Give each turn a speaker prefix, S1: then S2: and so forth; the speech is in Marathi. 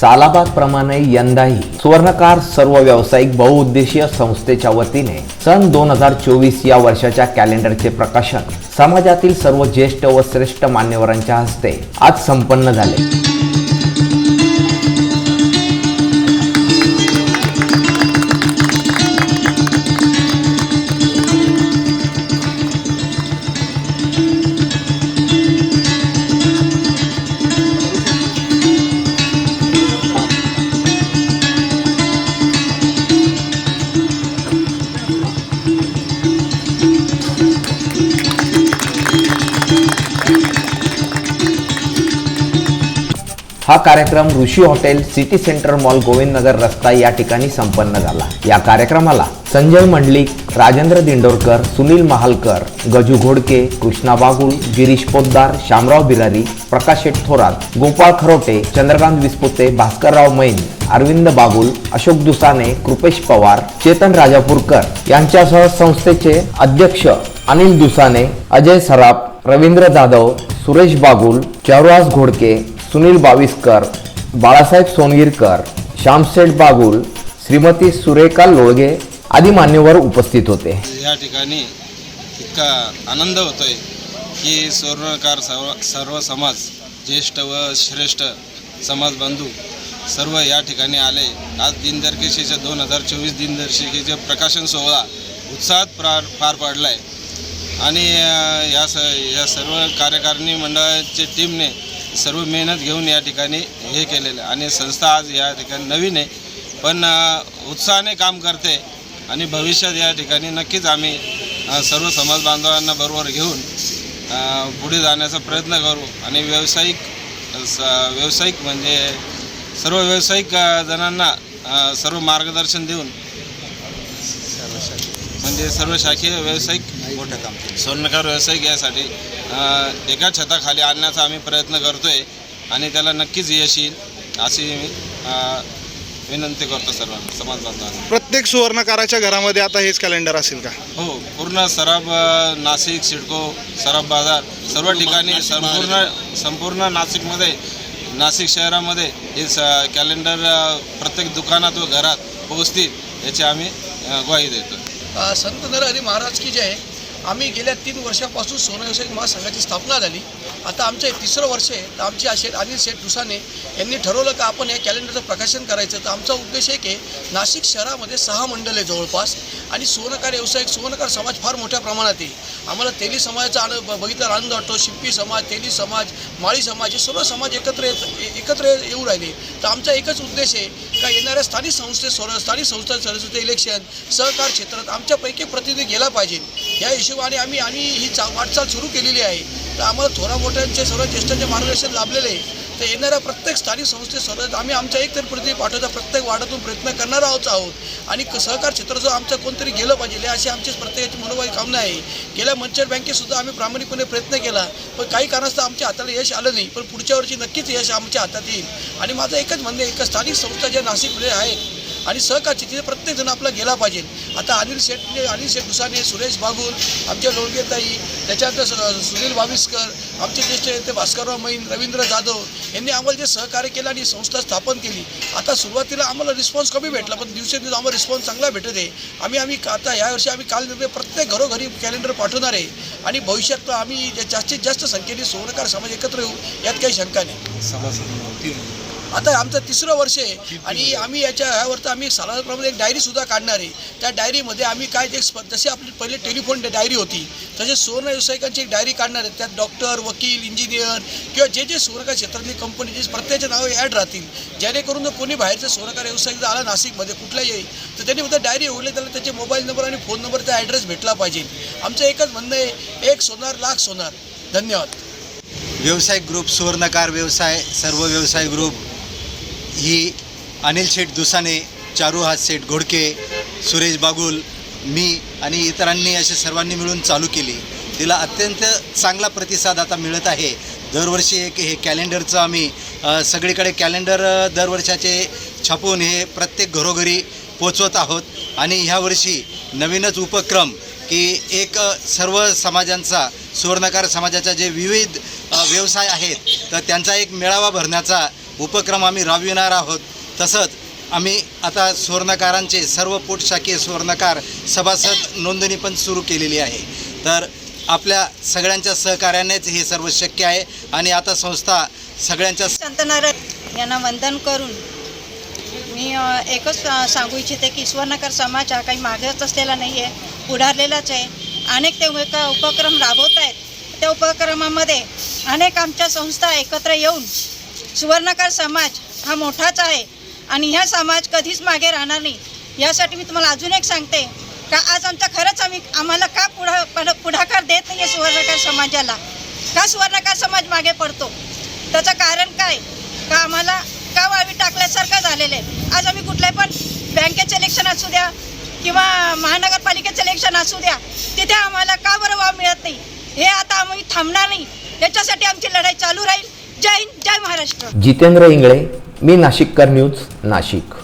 S1: सालाबादप्रमाणे यंदाही सुवर्णकार सर्व व्यावसायिक बहुउद्देशीय संस्थेच्या वतीने सन दोन हजार चोवीस या वर्षाच्या कॅलेंडरचे प्रकाशन समाजातील सर्व ज्येष्ठ व श्रेष्ठ मान्यवरांच्या हस्ते आज संपन्न झाले. हा कार्यक्रम Rishi hotel city centre mall Govindnagar रस्ता या ठिकाणी संपन्न झाला. या कार्यक्रमाला संजय मंडलिक राजेंद्र दिंडोरकर सुनील महालकर गजू घोडके कृष्णा बागुल गिरीश पोद्दार शामराव बिरारी प्रकाश शेठ थोरात गोपाळ खरोटे चंद्रकांत विस्पुते भास्करराव मैन अरविंद बागुल अशोक दुसाने कृपेश पवार चेतन राजापूरकर यांच्यासह संस्थेचे अध्यक्ष अनिल दुसाने अजय सराफ रवींद्र जाधव सुरेश बागुल चौरास घोडके सुनील बाविस्कर बाळासाहेब सोनगिरकर श्यामसेठ बागुल श्रीमती सुरेखा लोळगे आदी मान्यवर उपस्थित होते.
S2: या ठिकाणी इतका आनंद होतोय की सुवर्णकार सर्व सर्व समाज ज्येष्ठ व श्रेष्ठ समाजबंधू सर्व या ठिकाणी आले. आज दिनदर्शिकेच्या दोन हजार चोवीस दिनदर्शिकेचे प्रकाशन सोहळा उत्साहात पार पार पडला आहे आणि या स या सर्व कार्यकारिणी मंडळाच्या टीमने सर्व मेहनत घेऊन या ठिकाणी हे केलेलं आहे. आणि संस्था आज या ठिकाणी नवीन आहे. पण उत्साहाने काम करते आणि भविष्यात या ठिकाणी नक्कीच आम्ही सर्व समाज बांधवांना बरोबर घेऊन पुढे जाण्याचा प्रयत्न करू. आणि व्यावसायिक स व्यावसायिक म्हणजे सर्व व्यावसायिक जणांना सर्व मार्गदर्शन देऊन म्हणजे सर्व शाखीय व्यावसायिक मोठं काम स्वर्णकार व्यावसायिक यासाठी एका छताखाली आणण्याचा आम्ही प्रयत्न करतोय आणि त्याला नक्कीच यश येईल अशी मी विनंती करतो सर्वांना समाज बांधवांना.
S3: प्रत्येक सुवर्णकाराच्या घरामध्ये आता हेच कॅलेंडर असेल का?
S2: हो पूर्ण सराब अ, नाशिक सिडको सराब बाजार सर्व ठिकाणी संपूर्ण संपूर्ण नाशिकमध्ये नाशिक शहरामध्ये हे स कॅलेंडर अ, प्रत्येक दुकानात व घरात पोहोचतील याची आम्ही अ, ग्वाही देतो.
S4: संत नरहरी महाराज की जय. आम्ही गेल्या तीन वर्षापासून सोनं व्यावसायिक महासंघाची स्थापना झाली. आता आमचं तिसरं वर्ष आहे. तर आमचे शेठ अनिल शेठ दुसाने यांनी ठरवलं का आपण या कॅलेंडरचं प्रकाशन करायचं. तर आमचा उद्देश एक आहे नाशिक शहरामध्ये सहा मंडळ आहे जवळपास आणि सुवर्णकार व्यावसायिक सुवर्णकार समाज फार मोठ्या प्रमाणात आहे आम्हाला तेली समाजाचा आनंद ब- बघितला आनंद वाटतो. शिंपी समाज तेली समाज माळी समाज हे सर्व समाज एकत्र येत एकत्र येऊ राहिले. तर आमचा एकच उद्देश आहे का येणाऱ्या स्थानिक संस्थे स्वर स्थानिक संस्था सरस्वती इलेक्शन सहकार क्षेत्रात आमच्यापैकी प्रतिनिधी गेला पाहिजे. या हिशोबाने आम्ही आणि ही चा वाटचाल सुरू केलेली आहे. तर आम्हाला थोरा मोठ्यांचे सर्व ज्येष्ठांचे मार्गदर्शन लाभलेले आहे. तर येणाऱ्या प्रत्येक स्थानिक संस्थे सर्व आम्ही आमच्या एक तरी प्रतिनिधी पाठवता प्रत्येक वार्डातून प्रयत्न करणार आहोत आहोत. आणि क- सहकार जो आमचं कोणतरी गेलं पाहिजे अशी आमचीच प्रत्येकाची मनोभावी कामना आहे. गेल्या मंचर बँकेतसुद्धा आम्ही प्रामाणिकपणे प्रयत्न केला पण काही कारणास्तव आमच्या हाताला यश आलं नाही. पण पुढच्या वर्षी नक्कीच यश आमच्या हातात येईल. आणि माझं एकच म्हणणं आहे का स्थानिक संस्था ज्या नाशिकमध्ये आहेत आणि सहकारची तिथे प्रत्येकजण आपला गेला पाहिजे. आता अनिल शेटने अनिल शेठ दुसाने सुरेश बागुल आमच्या लोणगेताई त्याच्यानंतर सुनील बाविस्कर आमचे ज्येष्ठ नेते भास्करराव मैन रवींद्र जाधव यांनी आम्हाला जे सहकार्य केलं आणि संस्था स्थापन केली आता सुरुवातीला आम्हाला रिस्पॉन्स कमी भेटला पण दिवसेंदिवस आम्हाला रिस्पॉन्स चांगला भेटत आहे. आम्ही आम्ही आता यावर्षी आम्ही काल म्हणजे प्रत्येक घरोघरी कॅलेंडर पाठवणार आहे. आणि भविष्यात आम्ही जास्तीत जास्त संख्येने सुवर्णकार समाज एकत्र येऊ यात काही शंका नाही. आता आमचं तिसरं वर्ष आहे आणि आम्ही याच्या ह्यावर तर आम्ही सालाप्रमाणे एक डायरीसुद्धा काढणार आहे. त्या डायरीमध्ये आम्ही काय ते जसे आपली पहिले टेलिफोन डायरी होती तसे सुवर्ण व्यावसायिकांची एक डायरी काढणार आहे. त्यात डॉक्टर वकील इंजिनियर किंवा जे जे सुवर्णकार क्षेत्रातली कंपनीचे प्रत्येकाचे नावं ॲड राहतील जेणेकरून जर कोणी बाहेरचं सुवर्णकार व्यावसायिक जर आला नाशिकमध्ये कुठलाही येईल तर त्यांनी फक्त डायरी उघडली त्याला त्याचे मोबाईल नंबर आणि फोन नंबरचा ॲड्रेस भेटला पाहिजे. आमचं एकच म्हणणं आहे एक सोनार लाख सोनार. धन्यवाद.
S5: व्यावसायिक ग्रुप सुवर्णकार व्यवसाय सर्व व्यवसाय ग्रुप ही अनिल शेठ दुसाने चारुहास शेठ घोडके सुरेश बागुल मी आणि इतरांनी असे सर्वांनी मिळून चालू केली. तिला अत्यंत चांगला प्रतिसाद आता मिळत आहे. दरवर्षी एक हे कॅलेंडरचं आम्ही सगळीकडे कॅलेंडर दरवर्षाचे छापून हे प्रत्येक घरोघरी पोचवत आहोत. आणि ह्यावर्षी नवीनच उपक्रम की एक सर्व समाजांचा सुवर्णकार समाजाचा जे विविध व्यवसाय आहेत तर त्यांचा एक मेळावा भरण्याचा उपक्रम आम्ही राबविणार आहोत. तसंच आम्ही आता सुवर्णकारांचे सर्व पोटशाखीय सुवर्णकार सभासद नोंदणी पण सुरू केलेली आहे. तर आपल्या सगळ्यांच्या सहकार्यानेच हे सर्व शक्य आहे आणि आता संस्था सगळ्यांच्या
S6: संतनारायण यांना वंदन करून मी एकच सांगू इच्छिते की सुवर्णकर समाज हा काही मागेच असलेला नाही आहे पुढारलेलाच आहे. अनेक ते उपक्रम राबवत आहेत त्या उपक्रमामध्ये अनेक आमच्या संस्था एकत्र येऊन सुवर्णकर समाज हा मोठाच आहे आणि ह्या समाज कधीच मागे राहणार नाही. यासाठी मी तुम्हाला अजून एक सांगते का आज आमचा खरंच आम्ही आम्हाला का पुढा पुढाकार देत नाही आहे सुवर्णकार समाजाला? का सुवर्णकार समाज मागे पडतो? त्याचं कारण काय? का आम्हाला का वावी टाकल्यासारखं झालेलं आहे? आज आम्ही कुठल्याही पण बँकेचं इलेक्शन असू द्या किंवा महानगरपालिकेचं इलेक्शन असू द्या तिथे आम्हाला का बरं वाव मिळत नाही? हे आता आम्ही थांबणार नाही. याच्यासाठी आमची लढाई चालू राहील. जय हिंद जय महाराष्ट्र.
S1: जितेंद्र इंगळे मी नाशिककर न्यूज नाशिक.